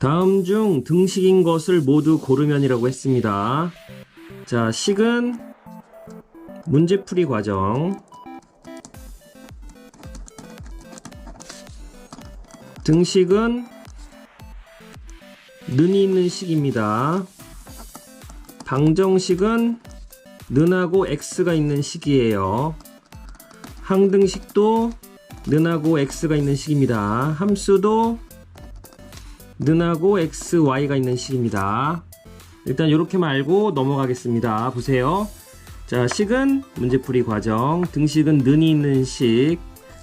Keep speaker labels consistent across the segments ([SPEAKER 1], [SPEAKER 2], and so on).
[SPEAKER 1] 다음 중 등식인 것을 모두 고르면이라고 했습니다. 자, 식은 문제풀이 과정. 등식은 는이 있는 식입니다. 방정식은 는하고 x가 있는 식이에요. 항등식도 는하고 x가 있는 식입니다. 함수도 는하고 x, y가 있는 식입니다. 일단 이렇게만 알고 넘어가겠습니다. 보세요. 자, 식은 문제풀이 과정, 등식은 는이 있는 식.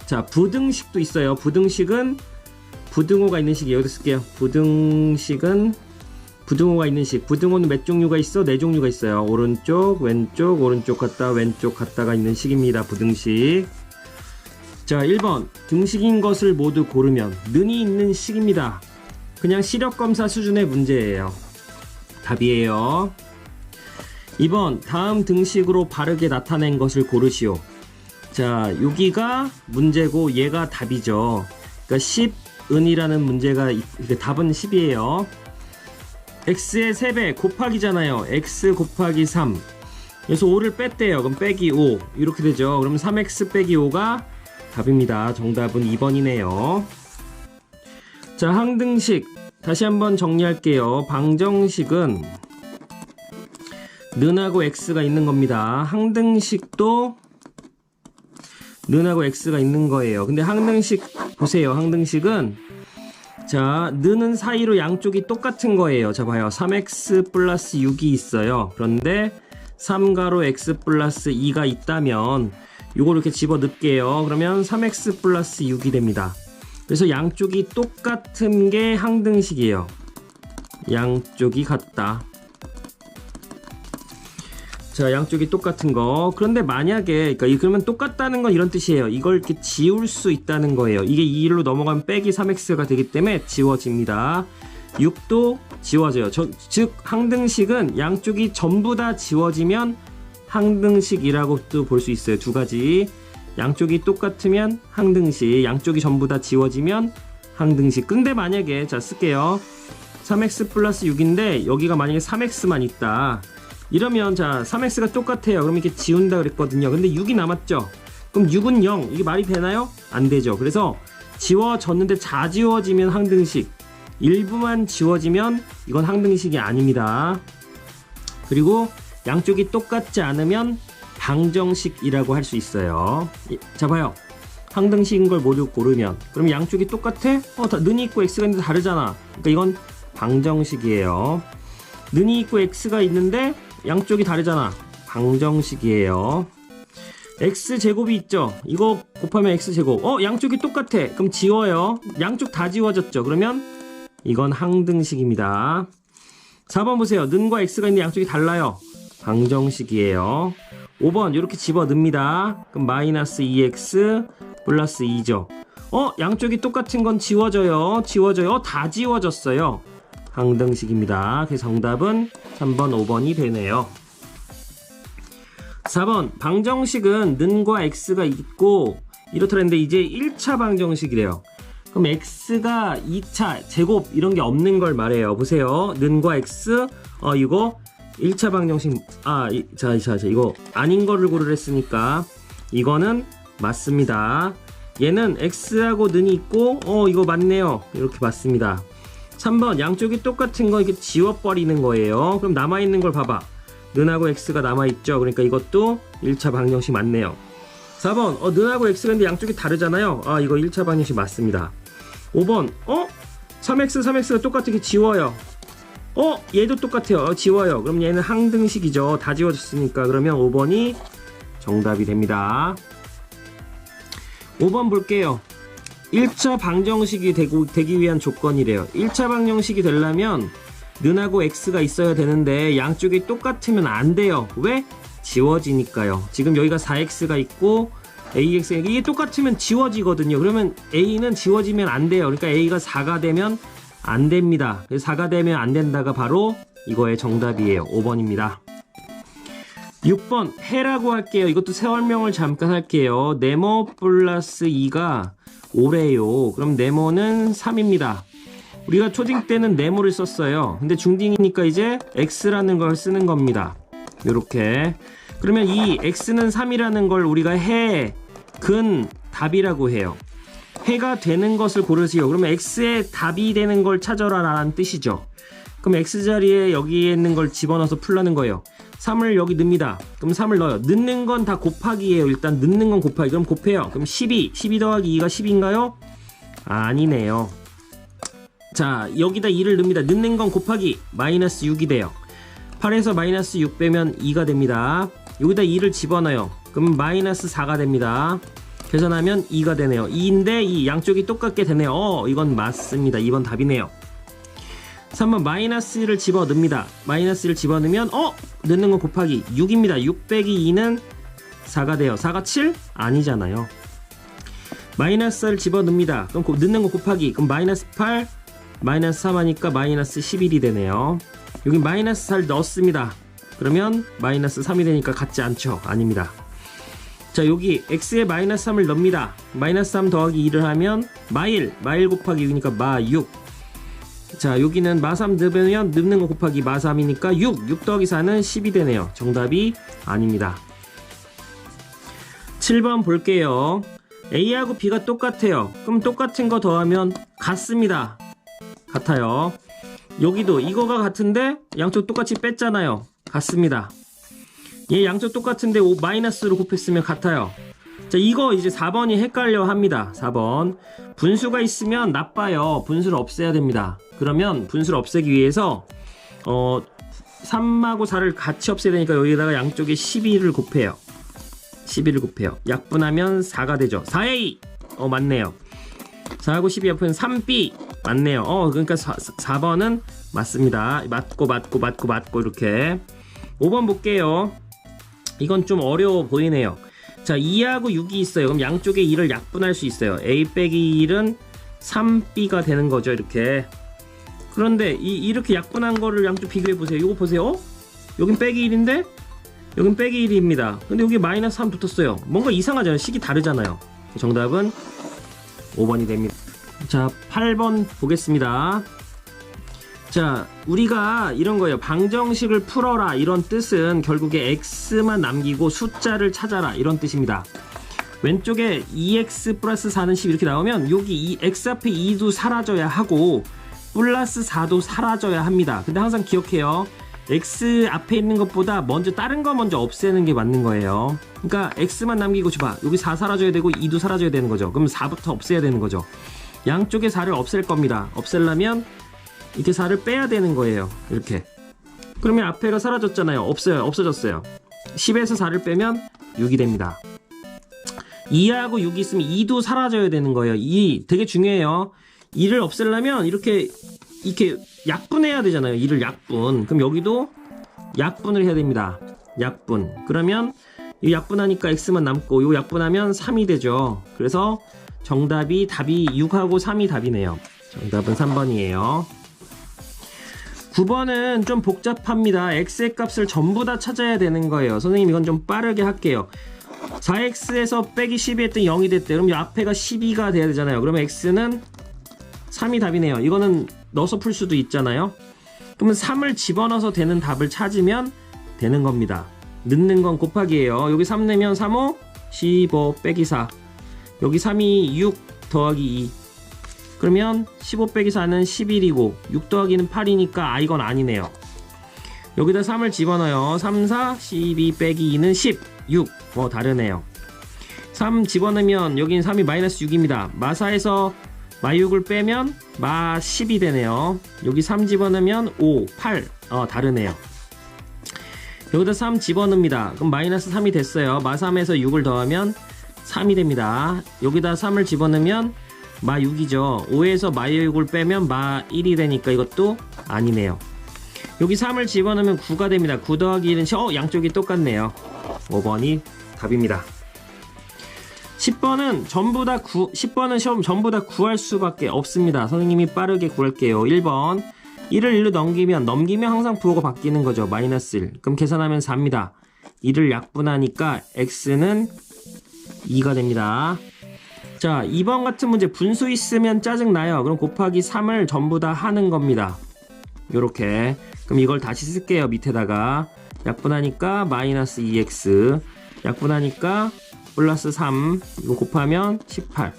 [SPEAKER 1] 자, 부등식도 있어요. 부등식은 부등호가 있는 식이 여기다 쓸게요. 부등식은 부등호가 있는 식. 부등호는 몇 종류가 있어? 네 종류가 있어요. 오른쪽, 왼쪽, 오른쪽 갔다 왼쪽 갔다가 있는 식입니다. 부등식. 자, 1번. 등식인 것을 모두 고르면 는이 있는 식입니다. 그냥 시력 검사 수준의 문제예요. 답이에요. 2번. 다음 등식으로 바르게 나타낸 것을 고르시오. 자, 여기가 문제고 얘가 답이죠. 그러니까 10은이라는 문제가 답은 10이에요. x의 3배 곱하기잖아요. x 곱하기 3. 그래서 5를 뺐대요. 그럼 빼기 5. 이렇게 되죠. 그럼 3x 빼기 5가 답입니다. 정답은 2번이네요. 자, 항등식. 다시 한번 정리할게요. 방정식은 는하고 x가 있는 겁니다. 항등식도 는하고 x가 있는 거예요. 근데 항등식 보세요. 항등식은 자, 는은 사이로 양쪽이 똑같은 거예요. 자, 봐요. 3x 플러스 6이 있어요. 그런데 3가로 x 플러스 2가 있다면 요걸 이렇게 집어 넣을게요. 그러면 3x 플러스 6이 됩니다. 그래서 양쪽이 똑같은 게 항등식이에요. 양쪽이 같다. 자, 양쪽이 똑같은 거. 그런데 만약에, 그러니까 이- 그러면 똑같다는 건 이런 뜻이에요. 이걸 이렇게 지울 수 있다는 거예요. 이게 2로 넘어가면 빼기 3x가 되기 때문에 지워집니다. 6도 지워져요. 저- 즉, 항등식은 양쪽이 전부 다 지워지면 항등식이라고 또볼수 있어요. 두 가지. 양쪽이 똑같으면 항등식, 양쪽이 전부 다 지워지면 항등식. 근데 만약에, 자, 쓸게요. 3x 플러스 6인데, 여기가 만약에 3x만 있다. 이러면 자 3x가 똑같아요 그럼 이렇게 지운다 그랬거든요 근데 6이 남았죠 그럼 6은 0 이게 말이 되나요? 안 되죠 그래서 지워졌는데 다 지워지면 항등식 일부만 지워지면 이건 항등식이 아닙니다 그리고 양쪽이 똑같지 않으면 방정식이라고 할 수 있어요 이- 자 봐요 항등식인 걸 모두 고르면 그럼 양쪽이 똑같아? 어, 다 는이 있고 x가 있는데 다르잖아 그러니까 이건 방정식이에요 는이 있고 x가 있는데 양쪽이 다르잖아. 방정식이에요. x 제곱이 있죠. 이거 곱하면 x 제곱. 어, 양쪽이 똑같아. 그럼 지워요. 양쪽 다 지워졌죠. 그러면 이건 항등식입니다. 4번 보세요. 는과 x가 있는데 양쪽이 달라요. 방정식이에요. 5번 이렇게 집어 넣습니다. 그럼 마이너스 2x 플러스 2죠. 어, 양쪽이 똑같은 건 지워져요. 지워져요. 어, 다 지워졌어요. 항등식입니다. 그래서 정답은 3번, 5번이 되네요. 4번 방정식은 는과 x가 있고 이렇더랬는데 이제 1차 방정식이래요. 그럼 x가 2차 제곱 이런 게 없는 걸 말해요. 보세요. 는과 x 어 이거 1차 방정식 아자 자, 자, 이거 아닌 거를 고르랬으니까 이거는 맞습니다. 얘는 x하고 는이 있고 어 이거 맞네요. 이렇게 맞습니다. 3번 양쪽이 똑같은 거 이렇게 지워버리는 거예요. 그럼 남아 있는 걸 봐봐. 는하고 x가 남아 있죠. 그러니까 이것도 1차 방정식 맞네요. 4번 어 는하고 x가 있는데 양쪽이 다르잖아요. 아 이거 1차 방정식 맞습니다. 5번 어 3x 3x가 똑같게 지워요. 어 얘도 똑같아요. 어, 지워요. 그럼 얘는 항등식이죠. 다 지워졌으니까 그러면 5번이 정답이 됩니다. 5번 볼게요. 1차 방정식이 되고, 되기 위한 조건이래요. 1차 방정식이 되려면 는하고 x가 있어야 되는데 양쪽이 똑같으면 안 돼요. 왜? 지워지니까요. 지금 여기가 4x가 있고 ax 이게 똑같으면 지워지거든요. 그러면 a는 지워지면 안 돼요. 그러니까 a가 4가 되면 안 됩니다. 그래서 4가 되면 안 된다가 바로 이거의 정답이에요. 5번입니다. 6번 해라고 할게요. 이것도 설명을 잠깐 할게요. 네모 플러스 2가 5래요. 그럼 네모는 3입니다. 우리가 초딩 때는 네모를 썼어요. 근데 중딩이니까 이제 x라는 걸 쓰는 겁니다. 요렇게. 그러면 이 x는 3이라는 걸 우리가 해, 근, 답이라고 해요. 해가 되는 것을 고르세요. 그러면 x의 답이 되는 걸 찾아라 라는 뜻이죠. 그럼 x 자리에 여기에 있는 걸 집어넣어서 풀라는 거예요. 3을 여기 넣습니다. 그럼 3을 넣어요. 넣는 건 다 곱하기예요. 일단 넣는 건 곱하기. 그럼 곱해요. 그럼 12. 12 더하기 2가 10인가요? 아니네요. 자, 여기다 2를 넣습니다. 넣는 건 곱하기 마이너스 6이 돼요. 8에서 마이너스 6 빼면 2가 됩니다. 여기다 2를 집어넣어요. 그럼 마이너스 4가 됩니다. 계산하면 2가 되네요. 2인데 이 양쪽이 똑같게 되네요. 어, 이건 맞습니다. 2번 답이네요. 3번 마이너스를 집어 넣습니다. 마이너스를 집어 넣으면 어? 넣는 건 곱하기 6입니다. 6 빼기 2는 4가 돼요. 4가 7? 아니잖아요. 마이너스를 집어 넣습니다. 그럼 고- 넣는 거 곱하기 그럼 마이너스 8 마이너스 3 하니까 마이너스 11이 되네요. 여기 마이너스 4를 넣었습니다. 그러면 마이너스 3이 되니까 같지 않죠? 아닙니다. 자 여기 x에 마이너스 3을 넣습니다. 마이너스 3 더하기 2를 하면 마일 마일 곱하기 6이니까 마6 자 여기는 마3 넣으면 넣는 거 곱하기 마3이니까 6 6 더하기 4는 10이 되네요. 정답이 아닙니다. 7번 볼게요. A하고 B가 똑같아요. 그럼 똑같은 거 더하면 같습니다. 같아요. 여기도 이거가 같은데 양쪽 똑같이 뺐잖아요. 같습니다 얘 양쪽 똑같은데 5 마이너스로 곱했으면 같아요. 자 이거 이제 4번이 헷갈려 합니다. 4번. 분수가 있으면 나빠요. 분수를 없애야 됩니다. 그러면 분수를 없애기 위해서 어 3하고 4를 같이 없애야 되니까 여기다가 양쪽에 12를 곱해요. 12를 곱해요. 약분하면 4가 되죠. 4A 어 맞네요. 4하고 12 옆은 3B 맞네요. 어 그러니까 4, 4번은 맞습니다. 맞고 맞고 맞고 맞고 이렇게. 5번 볼게요 이건 좀 어려워 보이네요. 자 2하고 6이 있어요. 그럼 양쪽에 2를 약분할 수 있어요. A 빼기 1은 3b가 되는 거죠 이렇게. 그런데 이, 이렇게 약분한 거를 양쪽 비교해 보세요. 이거 보세요. 어? 여긴 빼기 1인데 여긴 빼기 1입니다. 근데 여기 마이너스 3 붙었어요. 뭔가 이상하잖아요. 식이 다르잖아요. 정답은 5번이 됩니다. 자 8번 보겠습니다 자, 우리가 이런 거예요. 방정식을 풀어라. 이런 뜻은 결국에 x만 남기고 숫자를 찾아라. 이런 뜻입니다. 왼쪽에 2x 플러스 4는 10 이렇게 나오면 여기 이 x 앞에 2도 사라져야 하고 플러스 4도 사라져야 합니다. 근데 항상 기억해요. x 앞에 있는 것보다 먼저 다른 거 먼저 없애는 게 맞는 거예요. 그러니까 x만 남기고 줘봐. 여기 4 사라져야 되고 2도 사라져야 되는 거죠. 그럼 4부터 없애야 되는 거죠. 양쪽에 4를 없앨 겁니다. 없애려면 이렇게 4를 빼야 되는 거예요. 이렇게. 그러면 앞에가 사라졌잖아요. 없어요. 없어졌어요. 10에서 4를 빼면 6이 됩니다. 2하고 6이 있으면 2도 사라져야 되는 거예요. 2 되게 중요해요. 2를 없애려면 이렇게 이렇게 약분해야 되잖아요. 2를 약분. 그럼 여기도 약분을 해야 됩니다. 약분. 그러면 이 약분하니까 x만 남고 요 약분하면 3이 되죠. 그래서 정답이 답이 6하고 3이 답이네요. 정답은 3번이에요. 9번은 좀 복잡합니다. x의 값을 전부 다 찾아야 되는 거예요. 선생님 이건 좀 빠르게 할게요. 4x에서 빼기 12 했더니 0이 됐대. 그럼 이 앞에가 12가 돼야 되잖아요. 그러면 x는 3이 답이네요. 이거는 넣어서 풀 수도 있잖아요. 그러면 3을 집어넣어서 되는 답을 찾으면 되는 겁니다. 넣는 건 곱하기예요. 여기 3 내면 3, 5, 15 빼기 4. 여기 3이 6 더하기 2. 그러면 15 빼기 4는 11이고 6 더하기는 8이니까 아 이건 아니네요. 여기다 3을 집어넣어요. 3, 4, 12 빼기 2는 10, 6. 뭐 다르네요. 3 집어넣으면 여기는 3이 마이너스 6입니다. 마사에서 마6을 빼면 마 10이 되네요. 여기 3 집어넣으면 5, 8. 어 다르네요. 여기다 3 집어넣습니다. 그럼 마이너스 3이 됐어요. 마 3에서 6을 더하면 3이 됩니다. 여기다 3을 집어넣으면 마 6이죠. 5에서 마 6을 빼면 마 1이 되니까 이것도 아니네요. 여기 3을 집어넣으면 9가 됩니다. 9 더하기 1은 어, 양쪽이 똑같네요. 5번이 답입니다. 10번은 전부 다 구, 10번은 시험 전부 다 구할 수밖에 없습니다. 선생님이 빠르게 구할게요. 1번 1을 1로 넘기면 넘기면 항상 부호가 바뀌는 거죠. 마이너스 1. 그럼 계산하면 4입니다. 1을 약분하니까 x는 2가 됩니다. 자, 2번 같은 문제 분수 있으면 짜증나요. 그럼 곱하기 3을 전부 다 하는 겁니다. 요렇게. 그럼 이걸 다시 쓸게요. 밑에다가. 약분하니까 마이너스 2x. 약분하니까 플러스 3. 이거 곱하면 18.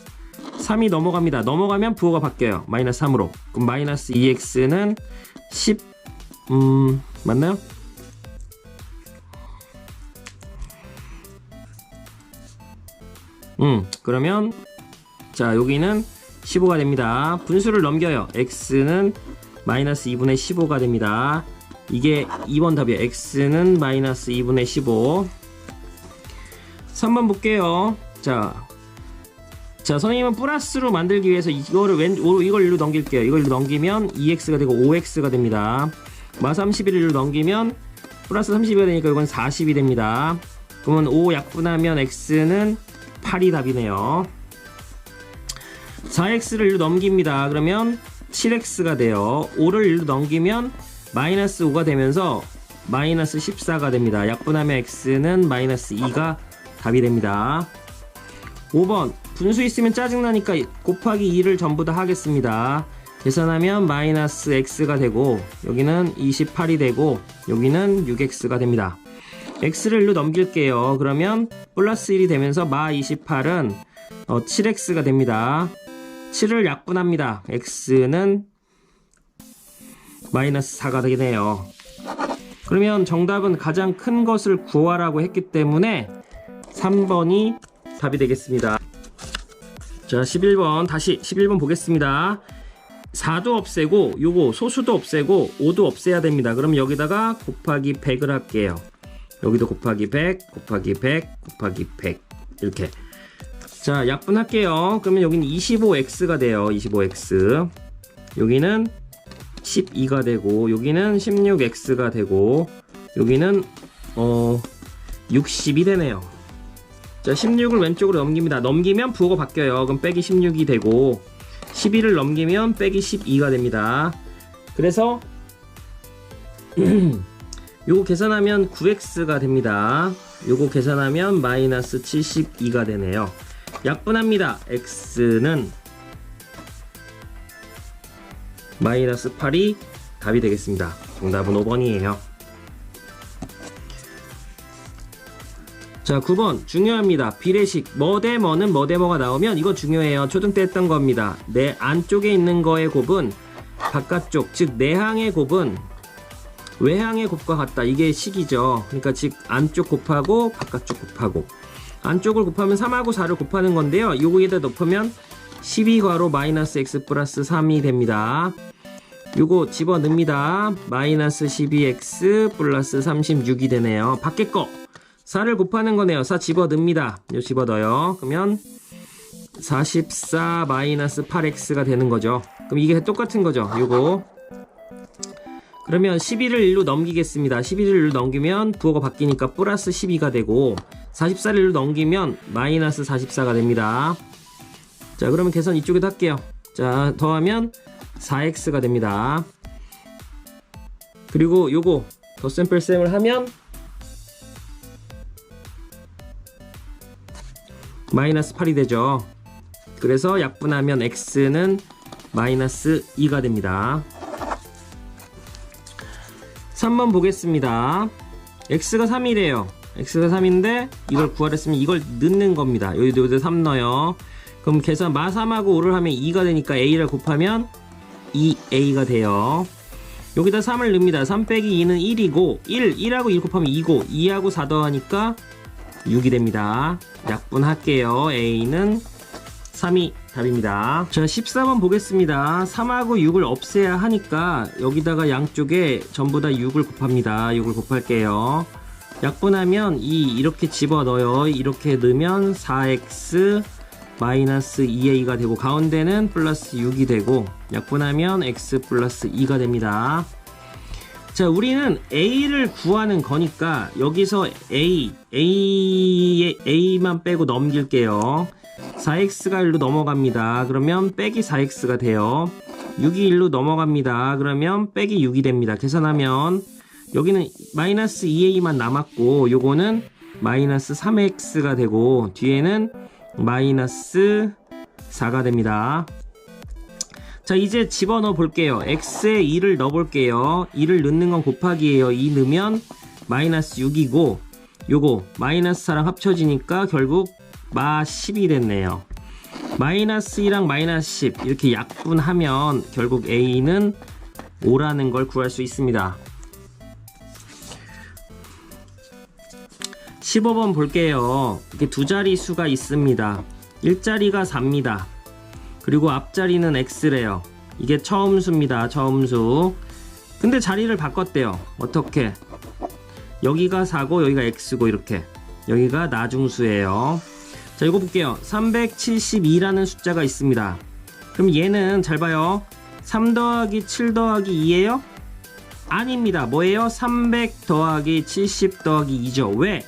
[SPEAKER 1] 3이 넘어갑니다. 넘어가면 부호가 바뀌어요. 마이너스 3으로. 그럼 마이너스 2x는 10, 음, 맞나요? 음, 그러면 자 여기는 15가 됩니다. 분수를 넘겨요. x는 마이너스 2분의 15가 됩니다. 이게 2번 답이에요. x는 마이너스 2분의 15. 3번 볼게요. 자, 자 선생님은 플러스로 만들기 위해서 이거를 왼 오- 이걸 일로 넘길게요. 이걸 일로 넘기면 2x가 되고 5x가 됩니다. 마 31을 일로 넘기면 플러스 30이 되니까 이건 40이 됩니다. 그러면 5 약분하면 x는 8이 답이네요. 4x를 일로 넘깁니다. 그러면 7x가 돼요. 5를 일로 넘기면 마이너스 5가 되면서 마이너스 14가 됩니다. 약분하면 x는 마이너스 2가 답이 됩니다. 5번 분수 있으면 짜증나니까 곱하기 2를 전부 다 하겠습니다. 계산하면 마이너스 x가 되고 여기는 28이 되고 여기는 6x가 됩니다. x를 일로 넘길게요. 그러면 플러스 1이 되면서 마 28은 어, 7x가 됩니다. 7을 약분합니다. x는 마이너스 4가 되네요. 그러면 정답은 가장 큰 것을 구하라고 했기 때문에 3번이 답이 되겠습니다. 자, 11번 다시 11번 보겠습니다. 4도 없애고 요거 소수도 없애고 5도 없애야 됩니다. 그럼 여기다가 곱하기 100을 할게요. 여기도 곱하기 100, 곱하기 100, 곱하기 100 이렇게 자 약분할게요. 그러면 여기는 25x가 돼요. 25x 여기는 12가 되고 여기는 16x가 되고 여기는 어 60이 되네요. 자 16을 왼쪽으로 넘깁니다. 넘기면 부호가 바뀌어요. 그럼 빼기 16이 되고 11을 넘기면 빼기 12가 됩니다. 그래서 요거 계산하면 9x가 됩니다. 요거 계산하면 마이너스 72가 되네요. 약분합니다. x는 마이너스 8이 답이 되겠습니다. 정답은 5번이에요. 자, 9번 중요합니다. 비례식 뭐대 뭐는 뭐대 뭐가 나오면 이거 중요해요. 초등 때 했던 겁니다. 내 안쪽에 있는 거의 곱은 바깥쪽, 즉 내항의 곱은 외항의 곱과 같다. 이게 식이죠. 그러니까 즉 안쪽 곱하고 바깥쪽 곱하고 안쪽을 곱하면 3하고 4를 곱하는 건데요. 요거에다 높으면 12괄호 마이너스 x 플러스 3이 됩니다. 요거 집어넣습니다. 마이너스 12x 플러스 36이 되네요. 밖에 거 4를 곱하는 거네요. 4 집어넣습니다. 요 집어넣어요. 그러면 44 마이너스 8x가 되는 거죠. 그럼 이게 똑같은 거죠. 요거 그러면 11을 1로 넘기겠습니다. 11을 1로 넘기면 부호가 바뀌니까 플러스 12가 되고 44를 1로 넘기면 마이너스 44가 됩니다. 자 그러면 계산 이쪽에도 할게요. 자 더하면 4x가 됩니다. 그리고 요거 덧셈뺄 셈을 하면 마이너스 8이 되죠. 그래서 약분하면 x는 마이너스 2가 됩니다. 3번 보겠습니다. x가 3이래요. X가 3인데 이걸 구하랬으면 이걸 넣는 겁니다. 여기도 여기도 3 넣어요. 그럼 계산 마 3하고 5를 하면 2가 되니까 a를 곱하면 2a가 돼요. 여기다 3을 넣습니다. 3 빼기 2는 1이고 1, 1하고 1 곱하면 2고 2하고 4 더하니까 6이 됩니다. 약분할게요. a는 3이 답입니다. 자, 14번 보겠습니다. 3하고 6을 없애야 하니까 여기다가 양쪽에 전부 다 6을 곱합니다. 6을 곱할게요. 약분하면 2 이렇게 집어넣어요. 이렇게 넣으면 4x 마이너스 2a가 되고 가운데는 플러스 6이 되고 약분하면 x 플러스 2가 됩니다. 자, 우리는 a를 구하는 거니까 여기서 a, a, a만 빼고 넘길게요. 4x가 1로 넘어갑니다. 그러면 빼기 4x가 돼요. 6이 1로 넘어갑니다. 그러면 빼기 6이 됩니다. 계산하면 여기는 마이너스 2a만 남았고 요거는 마이너스 3x가 되고 뒤에는 마이너스 4가 됩니다. 자 이제 집어넣어 볼게요. x에 2를 넣어 볼게요. 2를 넣는 건 곱하기예요. 2 넣으면 마이너스 6이고 요거 마이너스 4랑 합쳐지니까 결국 마 10이 됐네요. 마이너스 2랑 마이너스 10 이렇게 약분하면 결국 a는 5라는 걸 구할 수 있습니다. 15번 볼게요. 이렇게 두 자리 수가 있습니다. 1자리가 4입니다. 그리고 앞자리는 x래요. 이게 처음 수입니다. 처음 수. 근데 자리를 바꿨대요. 어떻게? 여기가 4고 여기가 x고 이렇게. 여기가 나중수예요. 자, 이거 볼게요. 372라는 숫자가 있습니다. 그럼 얘는 잘 봐요. 3 더하기 7 더하기 2예요? 아닙니다. 뭐예요? 300 더하기 70 더하기 2죠. 왜?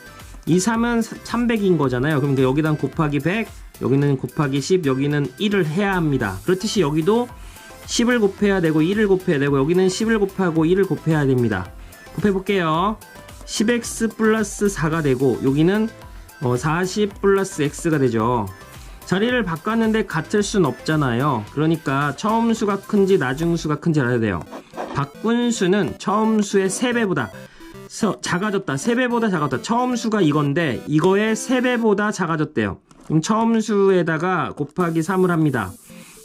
[SPEAKER 1] 이 3은 300인 거잖아요. 그럼 여기다 곱하기 100, 여기는 곱하기 10, 여기는 1을 해야 합니다. 그렇듯이 여기도 10을 곱해야 되고 1을 곱해야 되고 여기는 10을 곱하고 1을 곱해야 됩니다. 곱해 볼게요. 10x 플러스 4가 되고 여기는 어, 40 플러스 x가 되죠. 자리를 바꿨는데 같을 순 없잖아요. 그러니까 처음 수가 큰지 나중 수가 큰지 알아야 돼요. 바꾼 수는 처음 수의 3배보다 서- 작아졌다. 3배보다 작았다. 처음 수가 이건데 이거의 3배보다 작아졌대요. 그럼 처음 수에다가 곱하기 3을 합니다.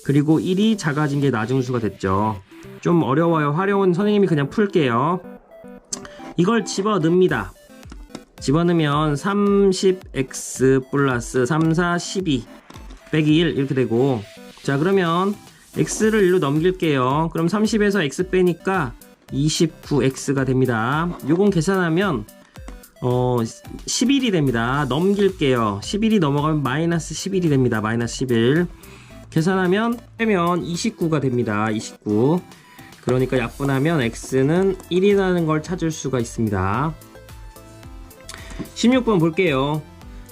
[SPEAKER 1] 그리고 1이 작아진 게 나중 수가 됐죠. 좀 어려워요. 활용은 선생님이 그냥 풀게요. 이걸 집어 넣습니다. 집어넣으면 30x 플러스 3, 4, 12 빼기 1 이렇게 되고 자 그러면 x를 1로 넘길게요. 그럼 30에서 x 빼니까 29x가 됩니다. 요건 계산하면 어 11이 됩니다. 넘길게요. 11이 넘어가면 마이너스 11이 됩니다. 마이너스 11 계산하면 빼면 29가 됩니다. 29 그러니까 약분하면 x는 1이라는 걸 찾을 수가 있습니다. 16번 볼게요.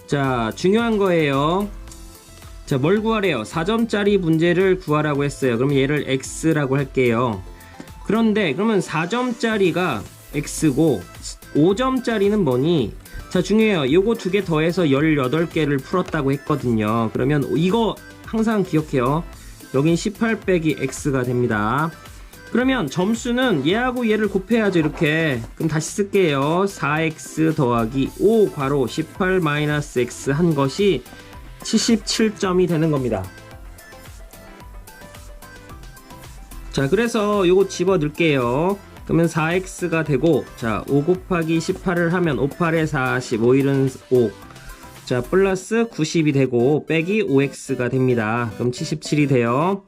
[SPEAKER 1] 자, 중요한 거예요. 자, 뭘 구하래요? 4점짜리 문제를 구하라고 했어요. 그럼 얘를 x라고 할게요. 그런데 그러면 4점짜리가 x고 5점짜리는 뭐니? 자, 중요해요. 요거 두 개 더해서 18개를 풀었다고 했거든요. 그러면 이거 항상 기억해요. 여긴 18 빼기 x가 됩니다. 그러면 점수는 얘하고 얘를 곱해야죠 이렇게 그럼 다시 쓸게요 4x 더하기 5 괄호 18 마이너스 x 한 것이 77점이 되는 겁니다 자 그래서 요거 집어 넣을게요. 그러면 4x가 되고 자 5 곱하기 18을 하면 5, 8에 40 5일은 5 자 플러스 90이 되고 빼기 5x가 됩니다. 그럼 77이 돼요.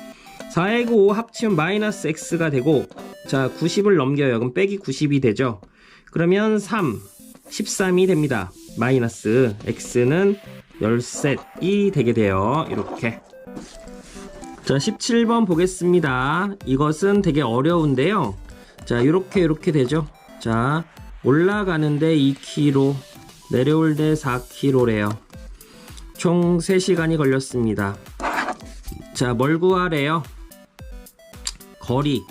[SPEAKER 1] 4하고 5 합치면 마이너스 x가 되고 자 90을 넘겨요. 그럼 빼기 90이 되죠. 그러면 3 13이 됩니다. 마이너스 x는 13이 되게 돼요. 이렇게 자 17번 보겠습니다 이것은 되게 어려운데요 자 이렇게 이렇게 되죠 자 올라가는데 2km 내려올 때 4km래요 총 3시간이 걸렸습니다 자, 뭘 구하래요? 거리.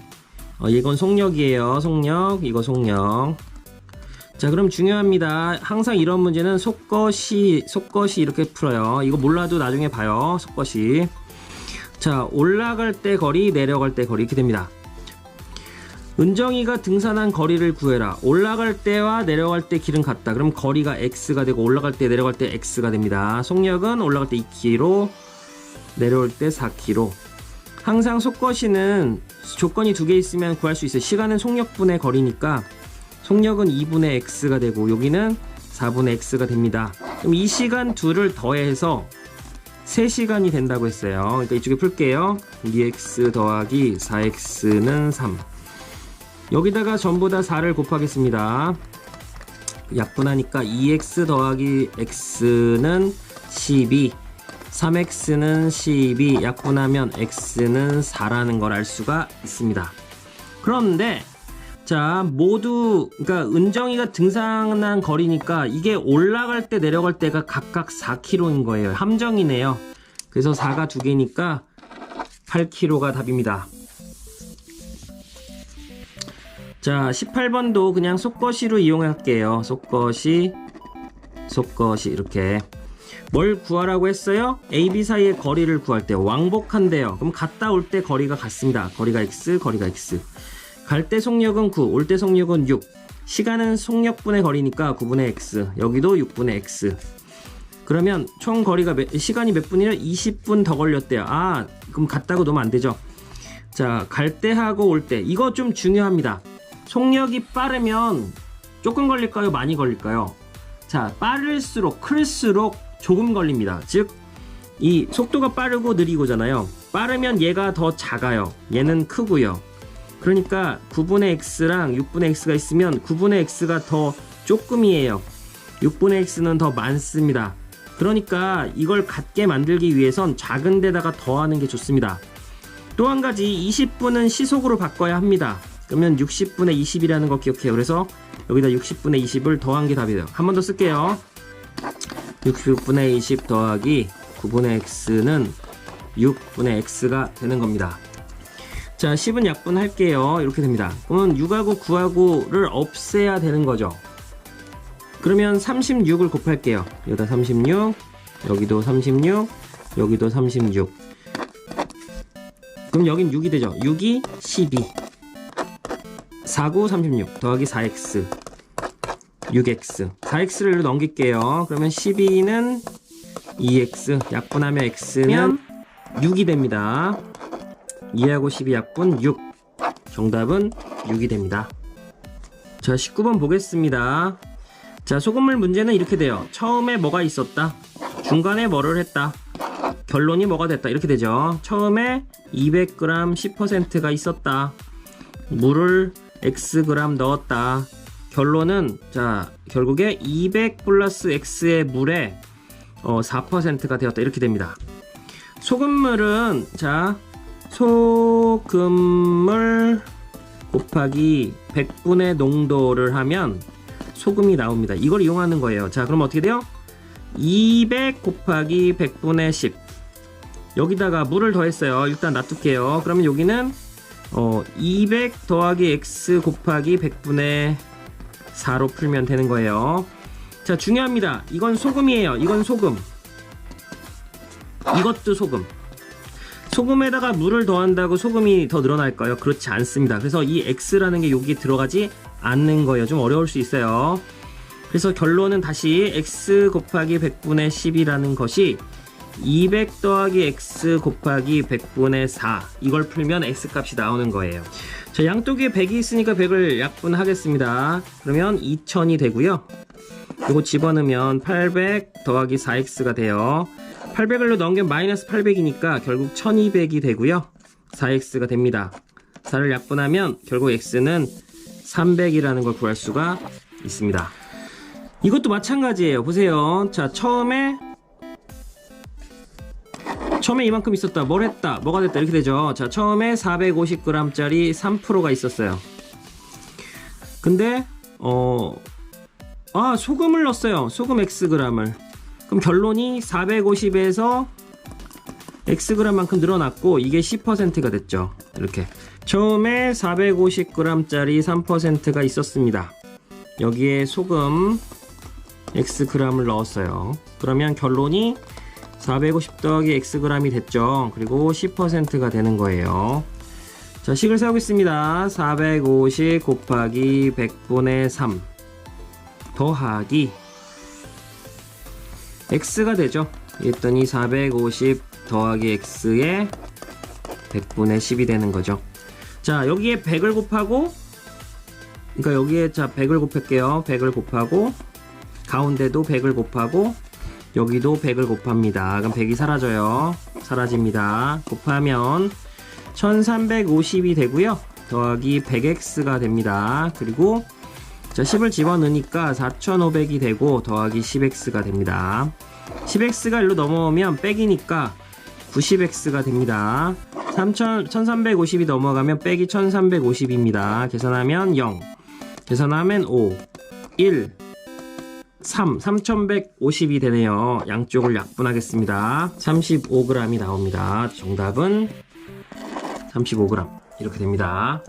[SPEAKER 1] 어, 이건 속력이에요. 속력. 이거 속력. 자, 그럼 중요합니다. 항상 이런 문제는 속것이, 속것이 이렇게 풀어요. 이거 몰라도 나중에 봐요. 속것이. 자, 올라갈 때 거리, 내려갈 때 거리. 이렇게 됩니다. 은정이가 등산한 거리를 구해라. 올라갈 때와 내려갈 때 길은 같다. 그럼 거리가 x가 되고 올라갈 때 내려갈 때 x가 됩니다. 속력은 올라갈 때 2km, 내려올 때 4km. 항상 속거시는 조건이 두 개 있으면 구할 수 있어요. 시간은 속력분의 거리니까 속력은 2분의 x가 되고 여기는 4분의 x가 됩니다. 그럼 이 시간 둘을 더해서 3시간이 된다고 했어요. 그러니까 이쪽에 풀게요. 2x 더하기 4x는 3. 여기다가 전부 다 4를 곱하겠습니다. 약분하니까 2x 더하기 x는 12. 3x는 12 약분하면 x는 4라는 걸 알 수가 있습니다. 그런데 자 모두 그러니까 은정이가 등산한 거리니까 이게 올라갈 때 내려갈 때가 각각 4km인 거예요. 함정이네요. 그래서 4가 두 개니까 8km가 답입니다. 자 18번도 그냥 속거시로 이용할게요. 속거시 속거시 이렇게 뭘 구하라고 했어요? A, B 사이의 거리를 구할 때 왕복한대요. 그럼 갔다 올 때 거리가 같습니다. 거리가 x, 거리가 x. 갈 때 속력은 9, 올 때 속력은 6. 시간은 속력분의 거리니까 9분의 x. 여기도 6분의 x. 그러면 총 거리가 몇- 시간이 몇 분이냐? 20분 더 걸렸대요. 아, 그럼 갔다고 놓으면 안 되죠. 자, 갈 때 하고 올 때. 이거 좀 중요합니다. 속력이 빠르면 조금 걸릴까요? 많이 걸릴까요? 자, 빠를수록 클수록 조금 걸립니다. 즉, 이 속도가 빠르고 느리고잖아요. 빠르면 얘가 더 작아요. 얘는 크고요. 그러니까 9분의 x랑 6분의 x가 있으면 9분의 x가 더 조금이에요. 6분의 x는 더 많습니다. 그러니까 이걸 같게 만들기 위해선 작은 데다가 더하는 게 좋습니다. 또 한 가지 20분은 시속으로 바꿔야 합니다. 그러면 60분의 20이라는 거 기억해요. 그래서 여기다 60분의 20을 더한 게 답이에요. 한 번 더 쓸게요. 66분의 20 더하기 9분의 x는 6분의 x가 되는 겁니다. 자, 10은 약분 할게요. 이렇게 됩니다. 그러면 6하고 9하고를 없애야 되는 거죠. 그러면 36을 곱할게요. 여기다 36, 여기도 36, 여기도 36. 그럼 여긴 6이 되죠. 6이 12. 4, 9, 36 더하기 4x 6x 4x를 넘길게요. 그러면 12는 2x 약분하면 x는 6이 됩니다. 2하고 12 약분 6 정답은 6이 됩니다. 자 19번 보겠습니다. 자 소금물 문제는 이렇게 돼요. 처음에 뭐가 있었다. 중간에 뭐를 했다. 결론이 뭐가 됐다. 이렇게 되죠. 처음에 200g 10%가 있었다. 물을 x 그램 넣었다. 결론은 자 결국에 200 플러스 x의 물에 어, 4%가 되었다 이렇게 됩니다. 소금물은 자 소금물 곱하기 100분의 농도를 하면 소금이 나옵니다. 이걸 이용하는 거예요. 자 그럼 어떻게 돼요? 200 곱하기 100분의 10 여기다가 물을 더했어요. 일단 놔둘게요. 그러면 여기는 어, 200 더하기 x 곱하기 100분의 4로 풀면 되는 거예요. 자, 중요합니다. 이건 소금이에요. 이건 소금. 이것도 소금. 소금에다가 물을 더한다고 소금이 더 늘어날까요? 그렇지 않습니다. 그래서 이 x라는 게 여기 들어가지 않는 거예요. 좀 어려울 수 있어요. 그래서 결론은 다시 x 곱하기 100분의 10이라는 것이 200 더하기 x 곱하기 100분의 4 이걸 풀면 x 값이 나오는 거예요 자 양쪽에 100이 있으니까 100을 약분하겠습니다 그러면 2000이 되고요 이거 집어넣으면 800 더하기 4x가 돼요 800을 넘기면 마이너스 800이니까 결국 1200이 되고요 4x가 됩니다 4를 약분하면 결국 x는 300이라는 걸 구할 수가 있습니다 이것도 마찬가지예요 보세요 자 처음에 처음에 이만큼 있었다. 뭘 했다. 뭐가 됐다. 이렇게 되죠. 자, 처음에 450g짜리 3%가 있었어요. 근데 어 아, 소금을 넣었어요. 소금 xg을. 그럼 결론이 450에서 xg만큼 늘어났고 이게 10%가 됐죠. 이렇게. 처음에 450g짜리 3%가 있었습니다. 여기에 소금 xg을 넣었어요. 그러면 결론이 450 더하기 xg이 됐죠. 그리고 10%가 되는 거예요. 자, 식을 세우겠습니다. 450 곱하기 100분의 3 더하기 x가 되죠. 했더니 450 더하기 x에 100분의 10이 되는 거죠. 자, 여기에 100을 곱하고 그러니까 여기에 자 100을 곱할게요. 100을 곱하고 가운데도 100을 곱하고 여기도 100을 곱합니다. 그럼 100이 사라져요. 사라집니다. 곱하면 1350이 되고요. 더하기 100x가 됩니다. 그리고 자 10을 집어넣으니까 4500이 되고 더하기 10x가 됩니다. 10x가 일로 넘어오면 빼기니까 90x가 됩니다. 3000, 1350이 넘어가면 빼기 1350입니다. 계산하면 0. 계산하면 5. 1. 3, 3150이 되네요. 양쪽을 약분하겠습니다. 35g이 나옵니다. 정답은 35g. 이렇게 됩니다.